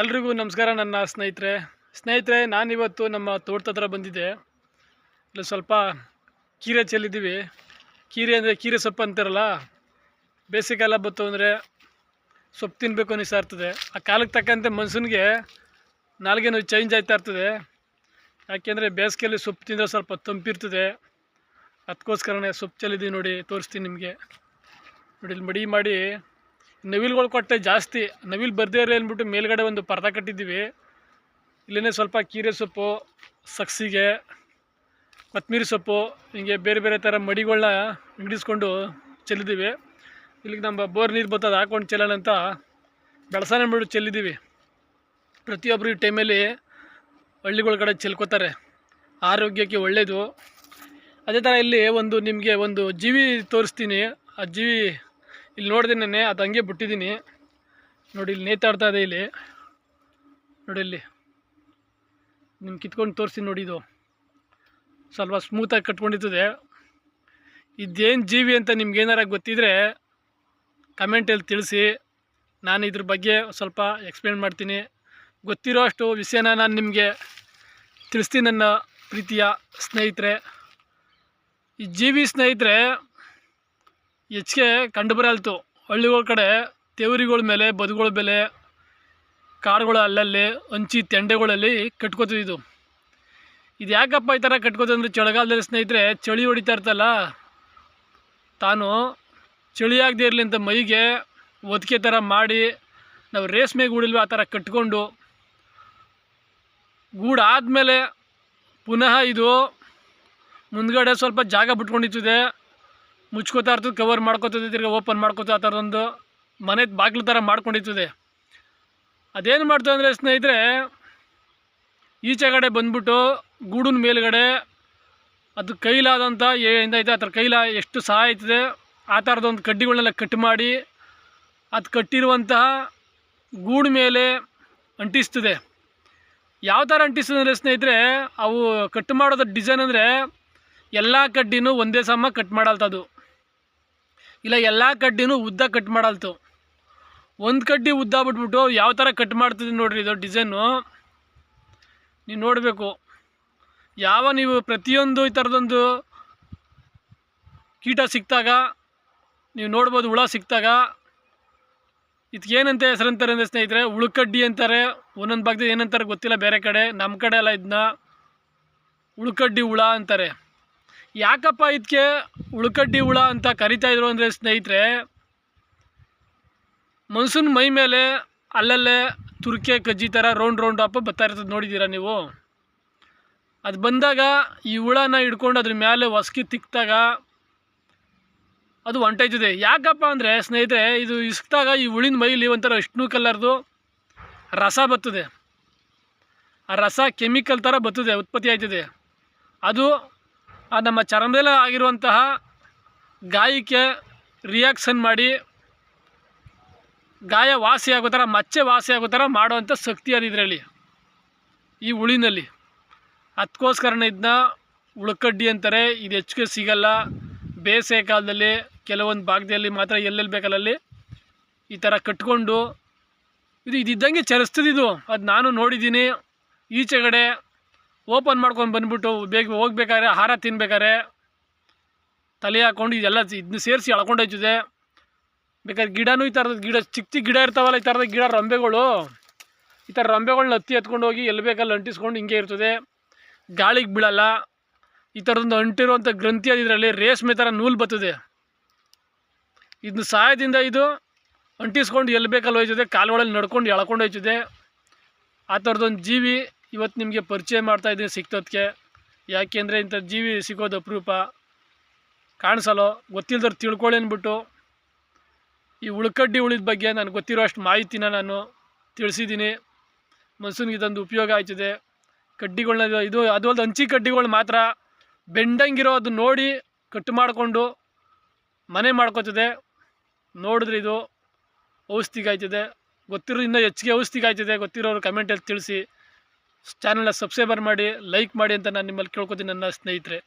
ಎಲ್ರಿಗೂ ನಮಸ್ಕಾರ ನನ್ನ ಸ್ನೇಹಿತರೆ. ಸ್ನೇಹಿತರೆ, ನಾನಿವತ್ತು ನಮ್ಮ ತೋಟದ ಹತ್ರ ಬಂದಿದ್ದೆ. ಇಲ್ಲಿ ಸ್ವಲ್ಪ ಕೀರೆ ಚೆಲ್ಲಿದ್ದೀವಿ. ಕೀರೆ ಅಂದರೆ ಕೀರೆ ಸೊಪ್ಪು ಅಂತಾರಲ್ಲ, ಬೇಸಿಗೆಕಾಲ ಬತ್ತು ಅಂದರೆ ಸೊಪ್ಪು ತಿನ್ನಬೇಕು ಅನಿಸ್ತಾ ಇರ್ತದೆ. ಆ ಕಾಲಕ್ಕೆ ತಕ್ಕಂತೆ ಮನುಷ್ಯನಿಗೆ ನಾಲ್ಗೇನು ಚೇಂಜ್ ಆಯ್ತಾ ಇರ್ತದೆ. ಯಾಕೆಂದರೆ ಬೇಸಿಗೆಯಲ್ಲಿ ಸೊಪ್ಪು ತಿಂದರೆ ಸ್ವಲ್ಪ ತಂಪಿರ್ತದೆ ಅದಕ್ಕೋಸ್ಕರನೇ ಸೊಪ್ಪು ಚೆಲ್ಲಿದ್ದೀವಿ ನೋಡಿ, ತೋರಿಸ್ತೀನಿ ನಿಮಗೆ. ನೋಡಿ, ಇಲ್ಲಿ ಮಡಿ ಮಾಡಿ ನವಿಲ್ಗಳು ಕೊಟ್ಟೆ ಜಾಸ್ತಿ. ನವಿಲ್ ಬರ್ದೇ ಇರಲಿ ಅಂದ್ಬಿಟ್ಟು ಮೇಲ್ಗಡೆ ಒಂದು ಪರ್ದ ಕಟ್ಟಿದ್ದೀವಿ. ಇಲ್ಲೇ ಸ್ವಲ್ಪ ಕೀರೆ ಸೊಪ್ಪು, ಸಕ್ಸಿಗೆ ಕೊತ್ತಂಬರಿ ಸೊಪ್ಪು, ಹೀಗೆ ಬೇರೆ ಬೇರೆ ಥರ ಮಡಿಗಳನ್ನ ಹಿಂಗಿಸ್ಕೊಂಡು ಚೆಲ್ಲಿದ್ದೀವಿ. ಇಲ್ಲಿಗೆ ನಮ್ಮ ಬೋರ್ ನೀರು ಬರ್ತದೆ ಹಾಕೊಂಡು ಚೆಲ್ಲೋಣ ಅಂತ ಬೆಳಸಾನೆ ಮಾಡಿಬಿಟ್ಟು ಚೆಲ್ಲಿದ್ದೀವಿ. ಪ್ರತಿಯೊಬ್ಬರು ಈ ಟೈಮಲ್ಲಿ ಹಳ್ಳಿಗಳ ಕಡೆ ಚೆಲ್ಕೋತಾರೆ. ಆರೋಗ್ಯಕ್ಕೆ ಒಳ್ಳೆಯದು ಅದೇ ಥರ ಇಲ್ಲಿ ಒಂದು ನಿಮಗೆ ಒಂದು ಜೀವಿ ತೋರಿಸ್ತೀನಿ. ಆ ಜೀವಿ ಇಲ್ಲಿ ನೋಡಿದೆ ನೆನ್ನೆ, ಅದು ಹಂಗೆ ಬಿಟ್ಟಿದ್ದೀನಿ. ನೋಡಿ, ಇಲ್ಲಿ ನೇತಾಡ್ತಾ ಇದೆ ಇಲ್ಲಿ. ನೋಡಿ ಇಲ್ಲಿ. ನಿಮ್ಗೆ ಕಿತ್ಕೊಂಡು ತೋರಿಸ್ತೀನಿ ನೋಡಿ ಇದು. ಸ್ವಲ್ಪ ಸ್ಮೂತಾಗಿ ಕಟ್ಕೊಂಡಿರ್ತದೆ. ಇದೇನು ಜೀವಿ ಅಂತ ನಿಮ್ಗೆ ಏನಾರ ಗೊತ್ತಿದ್ರೆ ಕಮೆಂಟಲ್ಲಿ ತಿಳಿಸಿ. ನಾನು ಇದ್ರ ಬಗ್ಗೆ ಸ್ವಲ್ಪ ಎಕ್ಸ್ಪ್ಲೇನ್ ಮಾಡ್ತೀನಿ. ಗೊತ್ತಿರೋ ಅಷ್ಟು ವಿಷಯನ ನಾನು ನಿಮಗೆ ತಿಳಿಸ್ತೀನಿ ನನ್ನ ಪ್ರೀತಿಯ ಸ್ನೇಹಿತರೆ. ಈ ಜೀವಿ ಸ್ನೇಹಿತರೆ ಹೆಚ್ಚಿಗೆ ಕಂಡುಬರಲ್ತು ಹಳ್ಳಿಗಳ ಕಡೆ ತೇವರಿಗಳ ಮೇಲೆ, ಬದುಗಳ ಮೇಲೆ ಕಾಡುಗಳು ಅಲ್ಲಲ್ಲಿ, ಹಂಚಿ ತೆಂಡೆಗಳಲ್ಲಿ ಕಟ್ಕೋತಿದ್ದು. ಇದು ಯಾಕಪ್ಪ ಈ ಥರ ಕಟ್ಕೋತಂದ್ರೆ ಚಳಿಗಾಲದಲ್ಲಿ ಸ್ನೇಹಿತರೆ, ಚಳಿ ಹೊಡಿತಾ ಇರ್ತಲ್ಲ. ತಾನು ಚಳಿ ಆಗದೇ ಇರಲಿ ಅಂತ ಮೈಗೆ ಒದಿಕೆ ಥರ ಮಾಡಿ, ನಾವು ರೇಷ್ಮೆ ಗೂಡಿಲ್ವ ಆ ಥರ ಕಟ್ಕೊಂಡು ಗೂಡಾದಮೇಲೆ ಪುನಃ ಇದು ಮುಂದ್ಗಡೆ ಸ್ವಲ್ಪ ಜಾಗ ಬಿಟ್ಕೊಂಡಿರ್ತದೆ ಮುಚ್ಕೋತಾ ಇರ್ತದೆ ಕವರ್ ಮಾಡ್ಕೋತದೆ ತಿರ್ಗಿ ಓಪನ್ ಮಾಡ್ಕೋತಾ ಆ ಥರದೊಂದು ಮನೆ ಬಾಗಿಲು ಥರ ಮಾಡ್ಕೊಂಡಿರ್ತದೆ. ಅದೇನು ಮಾಡ್ತದೆ ಅಂದರೆ ಸ್ನೇಹಿತರೆ, ಈಚೆ ಕಡೆ ಬಂದ್ಬಿಟ್ಟು ಗೂಡಿನ ಮೇಲುಗಡೆ ಅದು ಕೈಲಾದಂಥ ಏನೈತೆ ಆ ಥರ ಕೈಲ ಎಷ್ಟು ಸಹಾಯ ಆಯ್ತದೆ, ಆ ಥರದೊಂದು ಕಡ್ಡಿಗಳನ್ನೆಲ್ಲ ಕಟ್ ಮಾಡಿ, ಅದು ಕಟ್ಟಿರುವಂತಹ ಗೂಡು ಮೇಲೆ ಅಂಟಿಸ್ತದೆ. ಯಾವ ಥರ ಅಂಟಿಸ್ತದೆ ಅಂದರೆ ಸ್ನೇಹಿತರೆ, ಅವು ಕಟ್ ಮಾಡೋದು ಡಿಸೈನ್ ಅಂದರೆ ಎಲ್ಲ ಕಡ್ಡಿನೂ ಒಂದೇ ಸಮ ಕಟ್ ಮಾಡಲ್ತದು. ಇಲ್ಲ, ಎಲ್ಲ ಕಡ್ಡಿನೂ ಉದ್ದ ಕಟ್ ಮಾಡಲ್ತು. ಒಂದು ಕಡ್ಡಿ ಉದ್ದ ಬಿಟ್ಬಿಟ್ಟು ಯಾವ ಥರ ಕಟ್ ಮಾಡ್ತಿದ್ದೆ ನೋಡಿರಿ ಇದು ಡಿಸೈನು ನೀವು ನೋಡಬೇಕು. ಯಾವ ನೀವು ಪ್ರತಿಯೊಂದು ಈ ಥರದೊಂದು ಕೀಟ ಸಿಕ್ತಾಗ, ನೀವು ನೋಡ್ಬೋದು ಹುಳ ಸಿಕ್ತಾಗ ಇದಕ್ಕೇನಂತ ಹೆಸರಂತಾರೆ ಅಂದರೆ ಸ್ನೇಹಿತರೆ, ಉಳುಕಡ್ಡಿ ಅಂತಾರೆ. ಒಂದೊಂದು ಭಾಗದಲ್ಲಿ ಏನಂತಾರೆ ಗೊತ್ತಿಲ್ಲ, ಬೇರೆ ಕಡೆ. ನಮ್ಮ ಕಡೆ ಎಲ್ಲ ಇದನ್ನ ಉಳುಕಡ್ಡಿ ಹುಳ ಅಂತಾರೆ. ಯಾಕಪ್ಪ ಇದಕ್ಕೆ ಉಳ್ಕಡ್ಡಿ ಹುಳ ಅಂತ ಕರಿತಾ ಇದ್ರು ಅಂದರೆ ಸ್ನೇಹಿತರೆ, ಮನ್ಸೂನ್ ಮೈ ಮೇಲೆ ಅಲ್ಲಲ್ಲೇ ತುರ್ಕೆ, ಕಜ್ಜಿ ಥರ ರೌಂಡ್ ರೌಂಡ್ ಅಪ್ಪ ಬರ್ತಾ ಇರ್ತದೆ ನೋಡಿದ್ದೀರಾ ನೀವು? ಅದು ಬಂದಾಗ ಈ ಹುಳನ ಹಿಡ್ಕೊಂಡು ಅದ್ರ ಮೇಲೆ ಹೊಸ್ಕಿ ತಿಕ್ಕಿದಾಗ ಅದು ಹೊಂಟೈತದೆ ಯಾಕಪ್ಪ ಅಂದರೆ ಸ್ನೇಹಿತರೆ, ಇದು ಇಸ್ಕಿದಾಗ ಈ ಹುಳಿನ ಮೈಲಿ ಒಂಥರ ವಿಷ್ಣು ಕಲರ್ದು ರಸ ಬತ್ತದೆ ಆ ರಸ ಕೆಮಿಕಲ್ ಥರ ಬತ್ತದೆ ಉತ್ಪತ್ತಿ ಆಯ್ತದೆ. ಅದು ನಮ್ಮ ಚರ್ಮದಲ್ಲಿ ಆಗಿರುವಂತಹ ಗಾಯಕ್ಕೆ ರಿಯಾಕ್ಷನ್ ಮಾಡಿ ಗಾಯ ವಾಸಿ ಆಗೋ ಥರ, ಮಚ್ಚೆ ವಾಸಿ ಆಗೋ ಥರ ಮಾಡುವಂಥ ಶಕ್ತಿ ಅದು ಇದರಲ್ಲಿ, ಈ ಹುಳಿನಲ್ಲಿ ಅದಕ್ಕೋಸ್ಕರನೇ ಇದನ್ನ ಉಳ್ಕಡ್ಡಿ ಅಂತಾರೆ, ಇದು ಹೆಚ್ಚಿಗೆ ಸಿಗಲ್ಲ. ಬೇಸಿಗೆ ಕಾಲದಲ್ಲಿ ಕೆಲವೊಂದು ಭಾಗದಲ್ಲಿ ಮಾತ್ರ ಎಲ್ಲೆಲ್ಲಿ ಬೇಕಲ್ಲಲ್ಲಿ ಈ ಥರ ಕಟ್ಕೊಂಡು, ಇದು ಇದಿದ್ದಂಗೆ ಚರಿಸ್ತದಿದು ಅದು ನಾನು ನೋಡಿದ್ದೀನಿ. ಈಚೆಗಡೆ ಓಪನ್ ಮಾಡ್ಕೊಂಡು ಬಂದ್ಬಿಟ್ಟು ಬೇಗ ಹೋಗ್ಬೇಕಾದ್ರೆ ಆಹಾರ ತಿನ್ಬೇಕಾದ್ರೆ ತಲೆ ಹಾಕ್ಕೊಂಡು ಇದೆಲ್ಲ ಇದನ್ನ ಸೇರಿಸಿ ಎಳ್ಕೊಂಡೋಯ್ತದೆ ಬೇಕಾದ್ರೆ ಗಿಡನೂ ಈ ಥರದ ಗಿಡ, ಚಿಕ್ಕ ಚಿಕ್ಕ ಗಿಡ ಇರ್ತಾವಲ್ಲ ಈ ಥರದ ಗಿಡ ರಂಬೆಗಳು, ಈ ಥರ ರಂಬೆಗಳನ್ನ ಹತ್ತಿ ಎತ್ಕೊಂಡು ಹೋಗಿ ಎಲ್ಲಿ ಬೇಕಲ್ಲಿ ಅಂಟಿಸ್ಕೊಂಡು ಹಿಂಗೆ ಇರ್ತದೆ. ಗಾಳಿಗೆ ಬೀಳಲ್ಲ. ಈ ಥರದೊಂದು ಅಂಟಿರುವಂಥ ಗ್ರಂಥಿ ಅದು ಇದರಲ್ಲಿ ರೇಷ್ಮೆ ಥರ ನೂಲು ಬರ್ತದೆ. ಇದನ್ನ ಸಹಾಯದಿಂದ ಇದು ಅಂಟಿಸ್ಕೊಂಡು ಎಲ್ಲಿ ಬೇಕಲ್ಲಿ ಹೋಯ್ತದೆ, ಕಾಲುಗಳಲ್ಲಿ ನಡ್ಕೊಂಡು ಎಳ್ಕೊಂಡು ಹೋಯ್ತದೆ. ಆ ಥರದೊಂದು ಜೀವಿ ಇವತ್ತು ನಿಮಗೆ ಪರಿಚಯ ಮಾಡ್ತಾ ಮಾಡ್ತಾಯಿದ್ದೀನಿ ಸಿಕ್ತೋದಕ್ಕೆ. ಯಾಕೆಂದರೆ ಇಂಥ ಜೀವಿ ಸಿಗೋದು ಅಪರೂಪ. ಕಾಣಿಸಲ್ಲೋ? ಗೊತ್ತಿಲ್ಲದ್ರೆ ತಿಳ್ಕೊಳ್ಳಿ ಅಂದ್ಬಿಟ್ಟು. ಈ ಉಳ್ಕಡ್ಡಿ ಉಳಿದ ಬಗ್ಗೆ ನಾನು ಗೊತ್ತಿರೋ ಅಷ್ಟು ಮಾಹಿತಿನ ನಾನು ತಿಳಿಸಿದ್ದೀನಿ. ಮನ್ಸೂನ್ಗೆ ಇದೊಂದು ಉಪಯೋಗ ಆಯ್ತದೆ. ಕಡ್ಡಿಗಳನ್ನ ಇದು ಅದು ಅಲ್ಲದೆ ಹಂಚಿ ಕಡ್ಡಿಗಳು ಮಾತ್ರ ಬೆಂಡಂಗಿರೋ ಅದು ನೋಡಿ ಕಟ್ ಮಾಡಿಕೊಂಡು ಮನೆ ಮಾಡ್ಕೋತದೆ. ನೋಡಿದ್ರೆ ಇದು ಔಷಧಿಗಾಯ್ತಿದೆ. ಗೊತ್ತಿರೋ ಇನ್ನೂ ಹೆಚ್ಚಿಗೆ ಔಷಧಿಗಾಯ್ತಿದೆ. ಗೊತ್ತಿರೋರು ಕಮೆಂಟಲ್ಲಿ ತಿಳಿಸಿ. ಚಾನಲ್ನ ಸಬ್ಸ್ಕ್ರೈಬರ್ ಮಾಡಿ ಲೈಕ್ ಮಾಡಿ ಅಂತ ನಾನು ನಿಮ್ಮಲ್ಲಿ ಕೇಳ್ಕೊತೀನಿ ನನ್ನ ಸ್ನೇಹಿತರೆ.